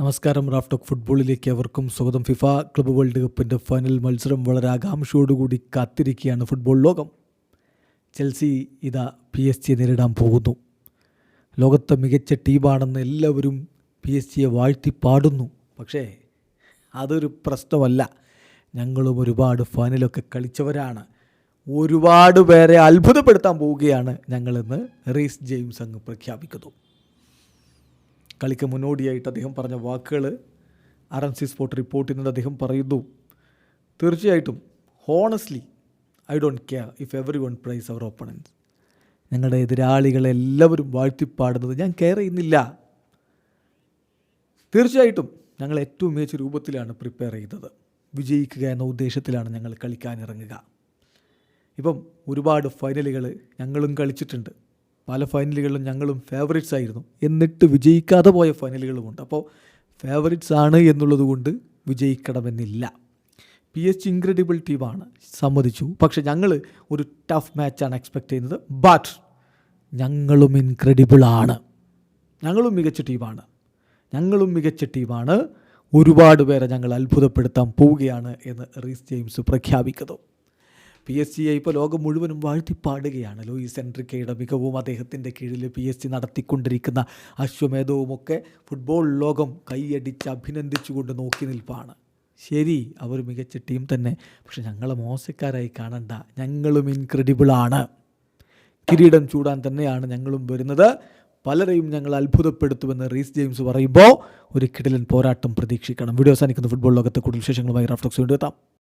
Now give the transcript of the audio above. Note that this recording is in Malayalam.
നമസ്കാരം റാഫ് ടോക്ക് ഫുട്ബോളിലേക്ക് അവർക്കും സ്വാഗതം. ഫിഫ ക്ലബ്ബ് വേൾഡ് കപ്പിന്റെ ഫൈനൽ മത്സരം വളരെ ആകാംക്ഷയോടുകൂടി കാത്തിരിക്കുകയാണ് ഫുട്ബോൾ ലോകം. ചെൽസി ഇതാ പി എസ് ജിയെ നേരിടാൻ പോകുന്നു. ലോകത്തെ മികച്ച ടീമാണെന്ന് എല്ലാവരും പി എസ് ജിയെ വാഴ്ത്തി പാടുന്നു പക്ഷേ അതൊരു പ്രശ്നമല്ല. ഞങ്ങളും ഒരുപാട് ഫൈനലൊക്കെ കളിച്ചവരാണ്. ഒരുപാട് പേരെ അത്ഭുതപ്പെടുത്താൻ പോവുകയാണ് ഞങ്ങളെന്ന് റീസ് ജെയിംസ് അങ്ങ് പ്രഖ്യാപിക്കുന്നു. കളിക്ക് മുന്നോടിയായിട്ട് അദ്ദേഹം പറഞ്ഞ വാക്കുകൾ R M C sport report ചെയ്യുന്നത് അദ്ദേഹം പറയുന്നു. തീർച്ചയായിട്ടും honestly I don't care if everyone praise our opponents ഞങ്ങളുടെ എതിരാളികളെല്ലാവരും വാഴ്ത്തിപ്പാടുന്നത് ഞാൻ കെയർ ചെയ്യുന്നില്ല. തീർച്ചയായിട്ടും ഞങ്ങൾ ഏറ്റവും മികച്ച രൂപത്തിലാണ് പ്രിപ്പയർ ചെയ്തത്. വിജയിക്കുക എന്ന ഉദ്ദേശത്തിലാണ് ഞങ്ങൾ കളിക്കാനിറങ്ങുക ഇപ്പം ഒരുപാട് ഫൈനലുകൾ ഞങ്ങളും കളിച്ചിട്ടുണ്ട്. പല ഫൈനലുകളിലും ഞങ്ങളും ഫേവറേറ്റ്സ് ആയിരുന്നു. എന്നിട്ട് വിജയിക്കാതെ പോയ ഫൈനലുകളുമുണ്ട് അപ്പോൾ ഫേവറേറ്റ്സ് ആണ് എന്നുള്ളത് കൊണ്ട് വിജയിക്കണമെന്നില്ല. പി ജി ഇൻക്രെഡിബിൾ ടീമാണ് സമ്മതിച്ചു. പക്ഷെ ഞങ്ങൾ ഒരു ടഫ് മാച്ചാണ് എക്സ്പെക്റ്റ് ചെയ്യുന്നത്. ബട്ട് ഞങ്ങളും ഇൻക്രെഡിബിൾ ആണ്. ഞങ്ങളും മികച്ച ടീമാണ് ഞങ്ങളും മികച്ച ടീമാണ് ഒരുപാട് പേരെ ഞങ്ങൾ അത്ഭുതപ്പെടുത്താൻ പോവുകയാണ് എന്ന് റീസ് ജെയിംസ് പ്രഖ്യാപിക്കുന്നു. പി എസ് ജിയെ ഇപ്പോൾ ലോകം മുഴുവനും വാഴ്ത്തിപ്പാടുകയാണ്. ലൂയിസ് എൻട്രിക്കയുടെ മികവും അദ്ദേഹത്തിന്റെ കീഴിൽ പി എസ് ജി നടത്തിക്കൊണ്ടിരിക്കുന്ന അശ്വമേധവുമൊക്കെ ഫുട്ബോൾ ലോകം കൈയടിച്ച് അഭിനന്ദിച്ചുകൊണ്ട് നോക്കി നിൽപ്പാണ്. ശരി അവർ മികച്ച ടീം തന്നെ പക്ഷെ ഞങ്ങളെ മോശക്കാരായി കാണണ്ട. ഞങ്ങളും ഇൻക്രെഡിബിളാണ് കിരീടം ചൂടാൻ തന്നെയാണ് ഞങ്ങളും വരുന്നത്. പലരെയും ഞങ്ങൾ അത്ഭുതപ്പെടുത്തുമെന്ന് റീസ് ജെയിംസ് പറയുമ്പോൾ ഒരു കിടലൻ പോരാട്ടം പ്രതീക്ഷിക്കണം. വീഡിയോ അവസാനിക്കുന്ന ഫുട്ബോൾ ലോകത്തെ കൂടുതൽ വിശേഷങ്ങളുമായി റാഫ്റ്റോക്സ് വീണ്ടും എത്താം.